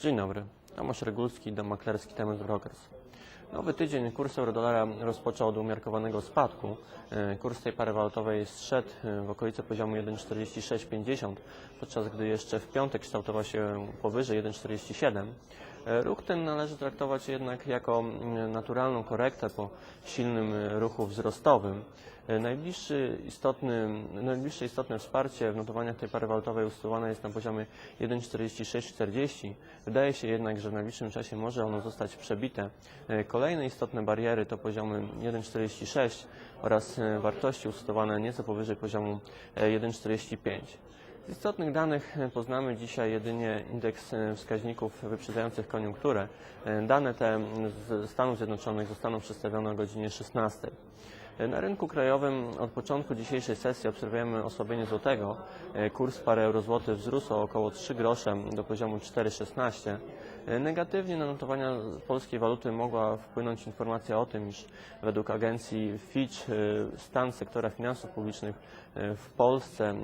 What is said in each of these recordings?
Dzień dobry. Tomasz Regulski, dom maklerski Temes Brokers. Nowy tydzień kurs eurodolara rozpoczął od umiarkowanego spadku. E, Kurs tej pary walutowej zszedł e, w okolice poziomu 1,4650, podczas gdy jeszcze w piątek kształtował się powyżej 1,47. E, Ruch ten należy traktować jednak jako mm, naturalną korektę po silnym e, ruchu wzrostowym. E, Najbliższy istotny, najbliższe istotne wsparcie w notowaniach tej pary walutowej usytuowane jest na poziomie 1,4640. Wydaje się jednak, że w najbliższym czasie może ono zostać przebite. Kolejne istotne bariery to poziomy 1,46 oraz wartości usytuowane nieco powyżej poziomu e, 1,45. Z istotnych danych e, poznamy dzisiaj jedynie indeks e, wskaźników wyprzedzających koniunkturę. E, Dane te z Stanów Zjednoczonych zostaną przedstawione o godzinie 16. Na rynku krajowym od początku dzisiejszej sesji obserwujemy osłabienie złotego. E, Kurs pary euro-złoty wzrósł o około 3 grosze do poziomu 4,16. E, Negatywnie na notowania polskiej waluty mogła wpłynąć informacja o tym, iż według agencji Fitch e, stan sektora finansów publicznych w Polsce,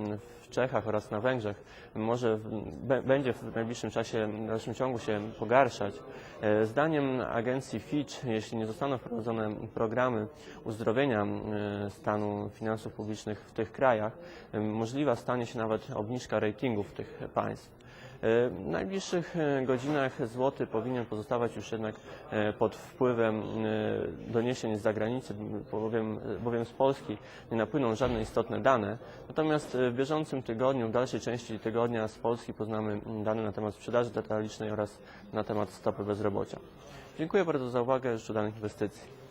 w Czechach oraz na Węgrzech może będzie w najbliższym czasie, w dalszym ciągu się pogarszać. Zdaniem agencji Fitch, jeśli nie zostaną wprowadzone programy uzdrowienia m, stanu finansów publicznych w tych krajach, m, możliwa stanie się nawet obniżka ratingów tych państw. E, W najbliższych godzinach złoty powinien pozostawać już jednak pod wpływem doniesień z zagranicy, bowiem, bowiem z Polski nie napłyną żadne istotne dane. Natomiast w bieżącym tygodniu, w dalszej części tygodnia z Polski poznamy dane na temat sprzedaży detalicznej oraz na temat stopy bezrobocia. Dziękuję bardzo za uwagę, życzę danych inwestycji.